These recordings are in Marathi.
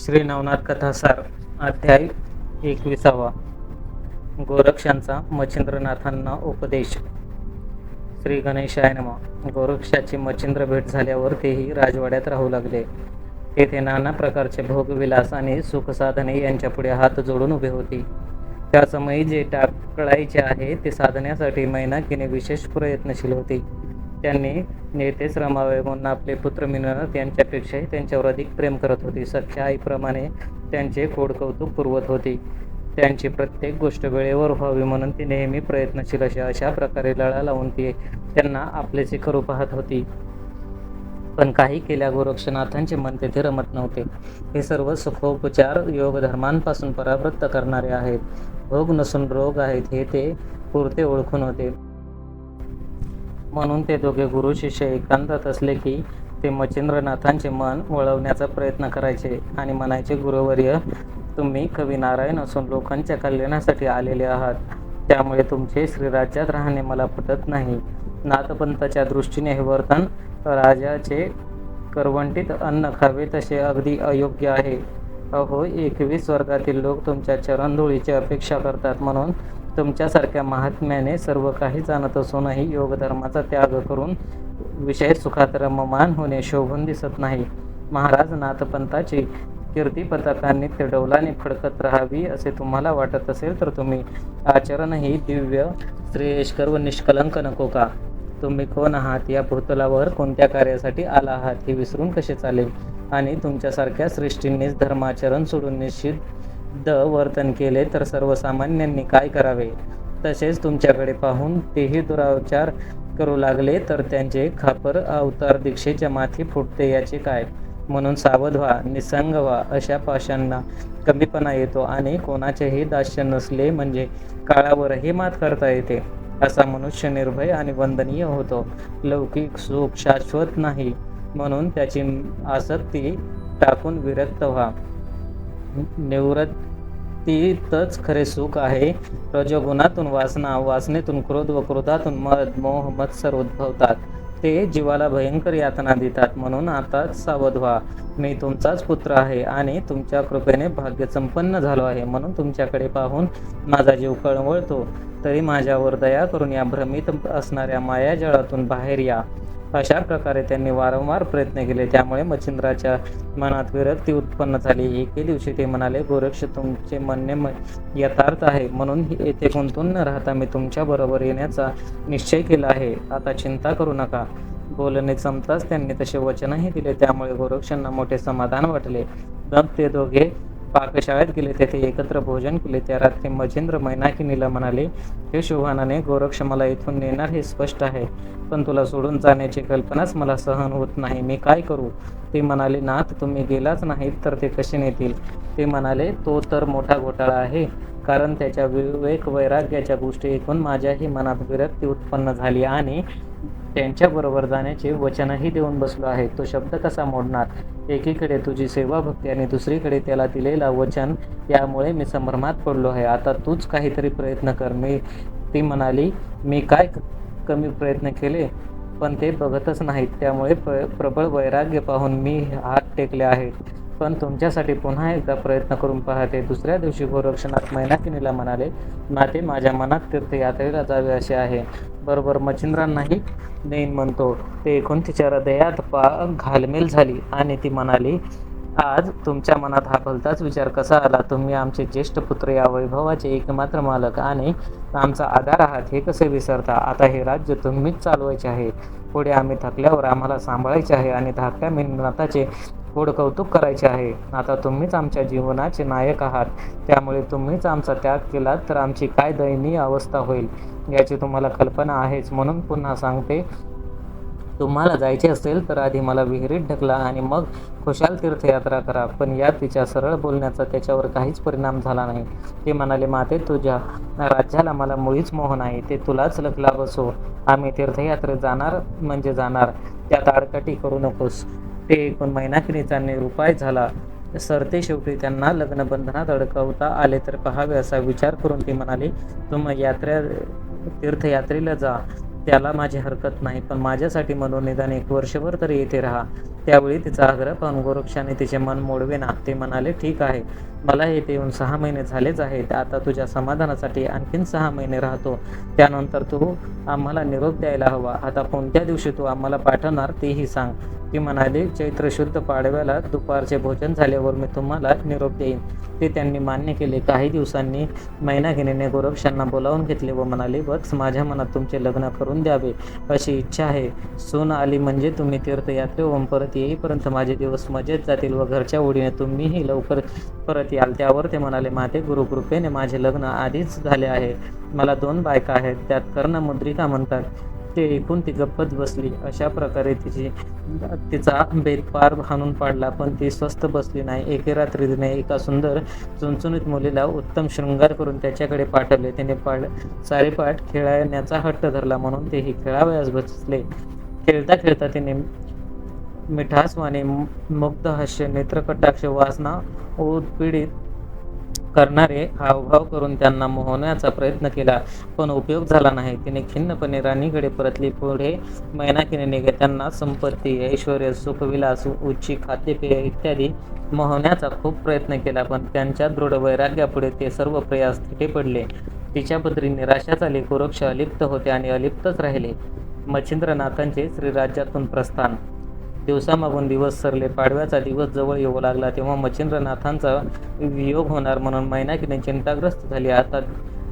श्री नवनाथ कथासार अध्याय एकविसावा. गोरक्षांचा मच्छिंद्रनाथांना उपदेश. श्री गणेशाय नमा. गोरक्षाची मच्छिंद्र भेट झाल्यावर तेही राजवाड्यात राहू लागले. तेथे नाना प्रकारचे भोगविलास आणि सुखसाधने यांच्यापुढे हात जोडून उभे होती. त्या समयी जे टाकळायचे आहे ते साधण्यासाठी मैनाकीने विशेष प्रयत्नशील होती. त्यांनी नेतेच रमावे म्हणून आपले पुत्र मिळवत यांच्यापेक्षाही त्यांच्यावर अधिक प्रेम करत होती. सख्या आईप्रमाणे त्यांचे खोड कौतुक पुरवत होती. त्यांची प्रत्येक गोष्ट वेळेवर व्हावी म्हणून ती नेहमी प्रयत्नशील अशी अशा प्रकारे लळा लावून ती त्यांना आपलेचे करू पाहत होती. पण काही केल्या गोरक्षनाथांचे मन तेथे रमत नव्हते. हे सर्व सुखोपचार योगधर्मांपासून परावृत्त करणारे आहेत. भोग नसून रोग आहेत हे ते पुरते ओळखून होते. म्हणून ते दोघे गुरु शिष्य एकांतात असले की ते मच्छिंद्रनाथांचे मन वळवण्याचा प्रयत्न करायचे आणि म्हणायचे गुरुवर्य तुम्ही कवी नारायण असून लोकांच्या कल्याणासाठी आलेले आहात. त्यामुळे तुमचे श्रीराज्यात राहणे मला पटत नाही. नाथपंथाच्या दृष्टीने हे वर्तन राजाचे करवंटीत अन्न खावे तसे अगदी अयोग्य आहे. अहो एकवीस वर्गातील लोक तुमच्या चरणधुळीची अपेक्षा करतात म्हणून तुमच्यासारख्या महात्म्याने सर्व काही जाणत असूनही योगधर्माचा त्याग करून विषय सुखात रममान होणे शोभून दिसत नाही. महाराज नाथपंथाची कीर्ती पताकांनी तिडवलाने फडकत राहावी असे तुम्हाला वाटत असेल तर तुम्ही आचरणही दिव्य श्रेयस्कर व निष्कलंक नको का? तुम्ही कोण आहात? या भूतलावर कोणत्या कार्यासाठी आला आहात? हे विसरून कसे चालेल? आणि तुमच्यासारख्या सृष्टींनीच धर्माचरण सोडून निश्चित द वर्तन केले तर सर्वसामान्यांनी काय करावे? तसेच तुमच्याकडे पाहून तेही दुराचार करू लागले तर त्यांचे खापर अवतार दीक्षेच्या माथी फुटते याचे काय? म्हणून सावध व्हा निसंग व्हा अशा पाशांना कमीपणा येतो आणि कोणाचेही दास्य नसले म्हणजे काळावरही मात करता येते असा मनुष्य निर्भय आणि वंदनीय होतो. लौकिक सुख शाश्वत नाही म्हणून त्याची आसक्ती टाकून विरक्त व्हा. निवृत्तीतच खरे सुख आहे. रजोगुणातून वासना वासनेतून क्रोध व क्रोधातून मद मोह मत्सर उद्भवतात. ते जीवाला भयंकर यातना देतात. म्हणून आता सावध व्हा. मी तुमचाच पुत्र आहे आणि तुमच्या कृपेने भाग्य संपन्न झालो आहे. म्हणून तुमच्याकडे पाहून माझा जीव कळवळतो. तरी माझ्यावर दया करून या भ्रमित असणाऱ्या मायाजाळातून बाहेर या. अशा प्रकारे त्यांनी वारंवार प्रयत्न केले. त्यामुळे मच्छिंद्राच्या मनात विरक्ती उत्पन्न झाली. एके दिवशी ते म्हणाले गोरक्ष तुमचे म्हणणे म- यथार्थ आहे. म्हणून येथे गुंतून न राहता मी तुमच्या बरोबर येण्याचा निश्चय केला आहे. आता चिंता करू नका. बोलणे जमताच त्यांनी तसे वचनही दिले. त्यामुळे गोरक्षांना मोठे समाधान वाटले. मग ते दोघे पाकशाळेत गेले तेथे एकत्र भोजन केले. त्या रात्री मजेंद्र मैनाकिनीला म्हणाले हे शोभानाने गोरक्ष मला इथून नेणार हे स्पष्ट आहे. पण तुला सोडून जाण्याची कल्पनाच मला सहन होत नाही. मी काय करू? ते म्हणाले नाथ तुम्ही गेलाच नाहीत तर ते कसे नेतील? ते म्हणाले तो तर मोठा घोटाळा आहे. कारण त्याच्या विवेक वैराग्याच्या गोष्टी ऐकून माझ्याही मनात विरक्ती उत्पन्न झाली आणि त्यांच्याबरोबर जाण्याचे वचनही देऊन बसलो आहे. तो शब्द कसा मोडणार? एकीकडे तुझी सेवा भक्ती आणि दुसरीकडे त्याला दिलेला वचन यामुळे मी संभ्रमात पडलो आहे. आता तूच काहीतरी प्रयत्न कर. मी ती म्हणाली मी काय क- कमी प्रयत्न केले? पण ते बघतच नाहीत. त्यामुळे प्र प्रबळ वैराग्य पाहून मी हात टेकले आहेत पण तुमच्यासाठी पुन्हा एकदा प्रयत्न करून पाहते. दुसऱ्या दिवशी गोरक्षनाथ मैनाकिनीला म्हणाले माते माझ्या मनात तीर्थयात्रेला जावे असे आहे. बरोबर मच्छिंद्रांनाही नेईन म्हणतो. ते ऐकून तिच्या हृदयात पा घालमेल झाली आणि ती म्हणाली आज तुमच्या मनात हा भलताच विचार कसा आला? तुम्ही आमचे ज्येष्ठ पुत्र या वैभवाचे एकमात्र मालक आणि आमचा आधार आहात हे कसे विसरता? आता हे राज्य तुम्हीच चालवायचे आहे. पुढे आम्ही थकल्यावर आम्हाला सांभाळायचे आहे आणि धाकट्या मेहनताचे गोड कौतुक करायचे आहे. आता तुम्हीच आमच्या जीवनाचे नायक आहात. त्यामुळे तुम्हीच आमचा त्याग केलात तर आमची काय दयनीय अवस्था होईल याची तुम्हाला कल्पना आहेच. म्हणून पुन्हा सांगते तुम्हाला जायचे असेल तर आधी मला विहिरीत ढकला आणि मग खुशाल तीर्थयात्रा करा. पण या तिच्या सरळ बोलण्याचा त्याच्यावर काहीच परिणाम झाला नाही. ते म्हणाले माते तुझ्या राज्याला मला मुळीच मोह नाही. ते तुलाच लखला बसो. आम्ही तीर्थयात्रेत जाणार म्हणजे जाणार. त्यात आडकाठी करू नकोस. ते ऐकून त्यांनी उपाय झाला. सरते शेवटी त्यांना लग्नबंधनात अडकवता आले. तर पहावे असा विचार करून ती म्हणाली तुम्ही यात्रा तीर्थयात्रेला जा. त्याला माझी हरकत नाही पण माझ्यासाठी म्हणून निदान एक वर्षभर तरी येथे राहा. त्यावेळी तिचा आग्रह पाहून गोरक्षाने तिचे मन मोडवेना ते म्हणाले ठीक आहे. मला येथे येऊन सहा महिने झालेच आहेत. आता तुझ्या समाधानासाठी आणखीन सहा महिने राहतो. त्यानंतर तू आम्हाला निरोप द्यायला हवा. आता कोणत्या दिवशी तू आम्हाला पाठवणार तेही सांग. ती म्हणाली चैत्र शुद्ध पाडव्याला दुपारचे भोजन झाल्यावर मी तुम्हाला निरोप देईन. ते त्यांनी मान्य केले. काही दिवसांनी मैनागिनीने गोरक्षांना बोलावून घेतले व म्हणाले वत्स माझ्या मनात तुमचे लग्न करून द्यावे. अशी इच्छा आहे. सून आली म्हणजे तुम्ही तीर्थयात्रेहून परत येईपर्यंत माझे दिवस मजेत जातील व घरच्या ओढीने तुम्हीही लवकर परत याल. त्यावर ते म्हणाले माते गुरुकृपेने माझे लग्न आधीच झाले आहे. मला दोन बायका आहेत. त्यात कर्णमुद्रिका म्हणतात. ते ऐकून ती गप्पच बसली. अशा प्रकारे तिची तिचा बेत पार हाणून पाडला. पण ती स्वस्थ बसली नाही. एके रात्री तिने एका सुंदर चुणचुणीत मुलीला उत्तम शृंगार करून त्याच्याकडे पाठवले. तिने पाड सारेपाठ खेळण्याचा हट्ट धरला. म्हणून तेही खेळावयास बसले. खेळता खेळता तिने मिठासवाने मुग्ध हास्य नेत्रकटाक्ष वासना उत्पीडित करणारे हावभाव करून त्यांना मोहण्याचा प्रयत्न केला पण उपयोग झाला नाही. तिने खिन्नपणे राणीकडे परतली. पुढे मैनाकीने निघे. त्यांना संपत्ती ऐश्वर सुखविलास उच्ची खाद्यपेय इत्यादी मोहण्याचा खूप प्रयत्न केला पण त्यांच्या दृढ वैराग्यापुढे ते सर्व प्रयास थिटे पडले. तिच्या पत्री निराशा झाली अलिप्त होते आणि अलिप्तच राहिले. मच्छिंद्रनाथांचे श्रीराज्यातून प्रस्थान दिवसामागून दिवस सरले. पाडव्याचा दिवस जवळ येऊ लागला तेव्हा मच्छिंद्रनाथांचा वियोग होणार म्हणून मैनाकीने चिंताग्रस्त झाली. आता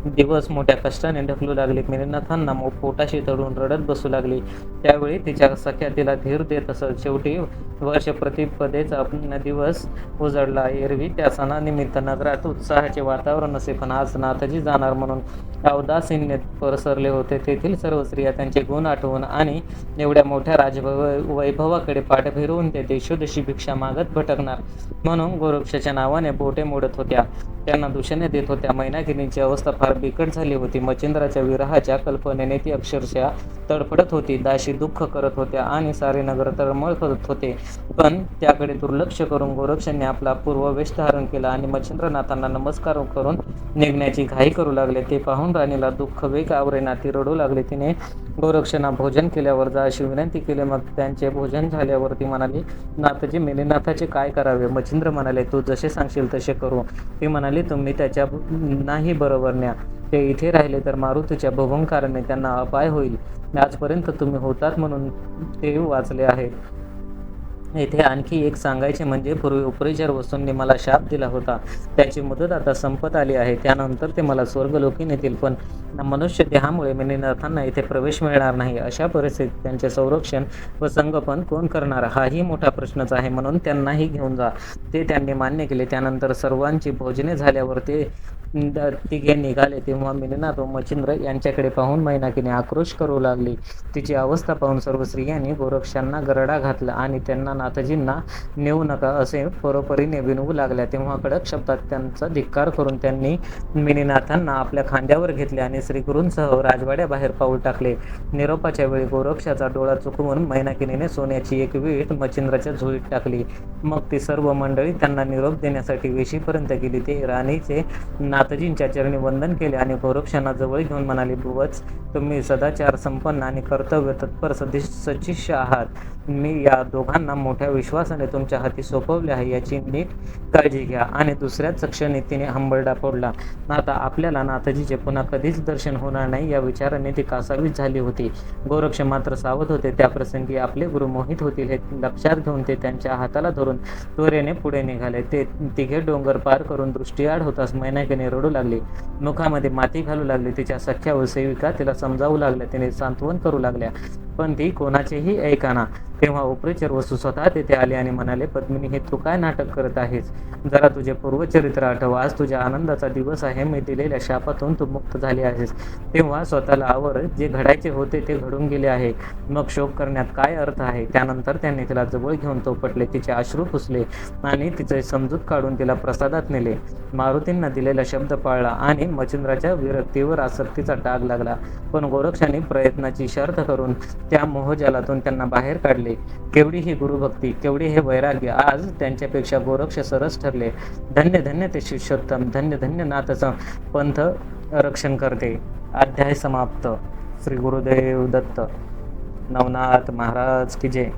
दिवस मोठ्या कष्टाने ढकलू लागले. मिरनाथांना मो पोटाशी तडून रडत बसू लागली. त्यावेळी तिच्या सख्या तिला धीर देत असत. शेवटी वर्ष प्रतिपदेचा दिवस उजडला एरवी त्या सणानिमित्त नगरात उत्साहाचे वातावरण असे पण आज नाथजी जाणार म्हणून अवदासीन्य पसरले होते. तेथील सर्व स्त्रिया त्यांचे गुण आठवून आणि एवढ्या मोठ्या राजभव वैभवाकडे पाठ फिरवून ते देशोदेशी भिक्षा मागत भटकणार म्हणून गोरक्षाच्या नावाने बोटे मोडत होत्या. त्यांना दूषणे देत होत्या. मैनागिनीची अवस्था फार बिकट झाली होती. मच्छिंद्राच्या विरहाच्या कल्पनेने ती अक्षरशः तडफडत होती. दाशी दुःख करत होत्या आणि सारे नगर तळमळ करत होते. पण त्याकडे दुर्लक्ष करून गोरक्षांनी आपला पूर्ववेश धारण केला आणि मच्छिंद्रनाथांना नमस्कार करून निघण्याची घाई करू लागले. ते पाहून राणीला दुःख वेग आवरेना ती रडू लागले. तिने गोरक्षांना भोजन केल्यावर जा अशी विनंती केली. मग त्यांचे भोजन झाल्यावर ती म्हणाली नाथजी मेलीनाथाचे काय करावे? मच्छिंद्र म्हणाले तू जसे सांगशील तसे करू. ती म्हणाली तुम्ही त्याच्या नाही बरोबर न्या. ते इथे राहिले तर मारुतीच्या भवंकाराने त्यांना अपाय होईल. आजपर्यंत तुम्ही होतात म्हणून ते वाचले आहे. येथे आणखी एक सांगायचे म्हणजे पूर्वी उपरेचर वस्तूंनी मला शाप दिला होता. त्याची मुदत आता संपत आली आहे. त्यानंतर ते मला स्वर्गलोकी नेतील पण मनुष्य देहामुळे मिनीनाथांना इथे प्रवेश मिळणार नाही. अशा परिस्थितीत त्यांचे संरक्षण व संगोपन कोण करणार? हाही मोठा प्रश्नच आहे. म्हणून त्यांनाही घेऊन जा. ते त्यांनी मान्य केले. त्यानंतर सर्वांची भोजने झाल्यावर ते द- तिघे निघाले तेव्हा मिनीनाथ व मच्छिंद्र यांच्याकडे पाहून मैनाकीने आक्रोश करू लागली. तिची अवस्था पाहून सर्व स्त्रियांनी गोरक्षांना गरडा घातला आणि त्यांना नाथजींना नेऊ नका असे परोपरीने विनवू लागल्या. तेव्हा कडक शब्दात त्यांचा धिक्कार करून त्यांनी मिनीनाथांना आपल्या खांद्यावर घेतले आणि श्रीगुरूंसह राजवाड्याबाहेर पाऊल टाकले. निरोपाच्या वेळी गोरक्षाचा डोळा चुकवून मैनाकिनीने सोन्याची एक वीट मच्छिंद्राच्या झुळीत टाकली. मग ती सर्व मंडळी त्यांना निरोप देण्यासाठी वेशीपर्यंत गेली. ते राणीचे ना नाथजींच्या चरणी वंदन केले आणि गोरक्षांना जवळ घेऊन म्हणाले बुवच तुम्ही सदाचार संपन्न आणि कर्तव्य तत्पर सदिश सचिष्य आहात. मी या दोघांना मोठ्या विश्वासाने तुमच्या हाती सोपवले आहे याची नीट काळजी घ्या. आणि दुसऱ्याच क्षणी तिने हंबरडा फोडला. आता आपल्याला नाथजीचे पुन्हा कधीच दर्शन होणार नाही या विचाराने ती कासावीस झाली होती. गोरक्ष मात्र सावध होते. त्या प्रसंगी आपले गुरु मोहित होतील हे लक्षात घेऊन ते त्यांच्या हाताला धरून त्वरेने पुढे निघाले. ते तिघे डोंगर पार करून दृष्टीआड होताच मैनाकीने रडू लागली. मुखामध्ये माती घालू लागली. तिच्या सख्या व सेविका तिला समजावू लागल्या. तिने सांत्वन करू लागल्या. पण ती कोणाचेही ऐकाना. तेव्हा उपरेचर वसू स्वतः तेथे आले आणि म्हणाले पद्मिनी हे तू काय नाटक करत आहेस? जरा तुझे पूर्वचरित्र आठव. आज तुझ्या आनंदाचा दिवस आहे. मी दिलेल्या शापातून तू मुक्त झाली आहेस. तेव्हा स्वतःला आवर. जे घडायचे होते ते घडून गेले आहे. मग शोक करण्यात काय अर्थ आहे? त्यानंतर त्यांनी तिला जवळ घेऊन तोपटले. तिचे अश्रू पुसले आणि तिचे समजूत काढून तिला प्रसादात नेले. मारुतींना दिलेला शब्द पाळला आणि मच्छिंद्राच्या विरक्तीवर आसक्तीचा डाग लागला. पण गोरक्षाने प्रयत्नाची शर्त करून त्या मोहजालातून त्यांना बाहेर काढले. केवढी ही गुरुभक्ती केवढी हे वैराग्य आज त्यांच्यापेक्षा गोरक्ष सरस ठरले. धन्य धन्य ते शिष्योत्तम धन्य धन्य नाथचं पंथ रक्षण करते. अध्याय समाप्त. श्री गुरुदेव दत्त. नवनाथ महाराज की जय.